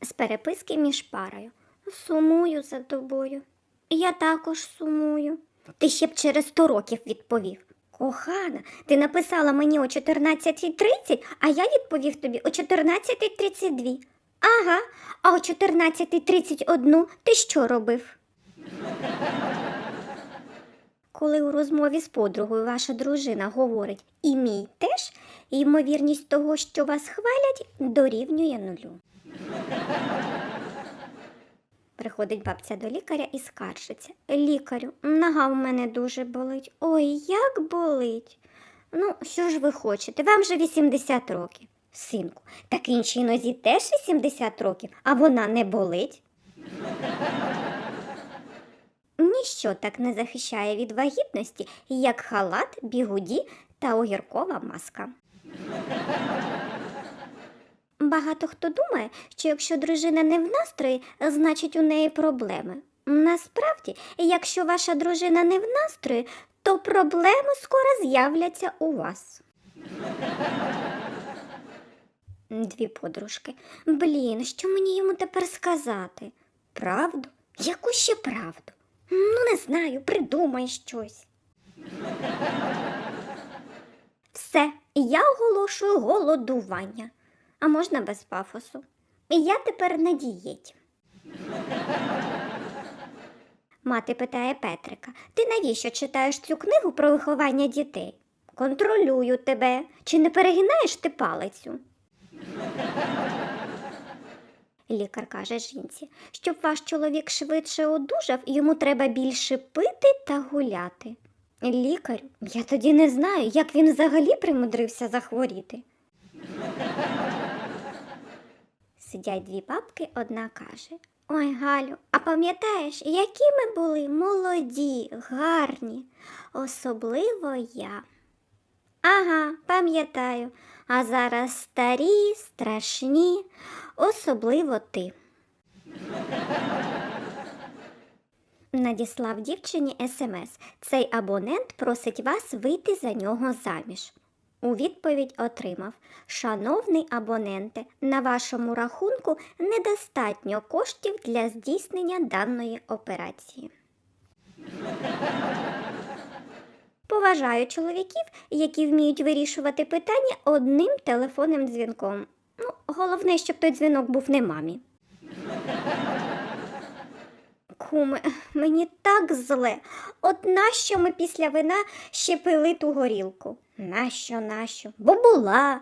З переписки між парою. Сумую за тобою. Я також сумую. Ти ще б через сто років відповів. Кохана, ти написала мені о 14.30, а я відповів тобі о 14.32. Ага, а о 14.31 ти що робив? Коли у розмові з подругою ваша дружина говорить і мій теж, ймовірність того, що вас хвалять, дорівнює нулю. Приходить бабця до лікаря і скаржиться. Лікарю, нога в мене дуже болить. Ой, як болить. Ну, що ж ви хочете? Вам же 80 років. Синку, так іншій нозі теж 80 років, а вона не болить. Ніщо так не захищає від вагітності, як халат, бігуді та огіркова маска. Багато хто думає, що якщо дружина не в настрої, значить у неї проблеми. Насправді, якщо ваша дружина не в настрої, то проблеми скоро з'являться у вас. Дві подружки. Блін, що мені йому тепер сказати? Правду? Яку ще правду? Ну, не знаю, придумай щось. Все, я оголошую голодування. А можна без пафосу. І Я тепер на дієті. Мати питає Петрика: ти навіщо читаєш цю книгу про виховання дітей? Контролюю тебе. Чи не перегинаєш ти палицю? Лікар каже жінці, щоб ваш чоловік швидше одужав, йому треба більше пити та гуляти. Лікарю, я тоді не знаю, як він взагалі примудрився захворіти. Сидять дві бабки, одна каже: Ой, Галю, а пам'ятаєш, які ми були молоді, гарні, особливо я. Ага, пам'ятаю, а зараз старі, страшні, особливо ти. Надіслав дівчині смс. Цей абонент просить вас вийти за нього заміж. У відповідь отримав Шановний абоненте, на вашому рахунку недостатньо коштів для здійснення даної операції. Поважаю чоловіків, які вміють вирішувати питання одним телефонним дзвінком. Ну, головне, щоб той дзвінок був не мамі. Куме, мені так зле. От нащо ми після вина ще пили ту горілку? Нащо, нащо? Бо була.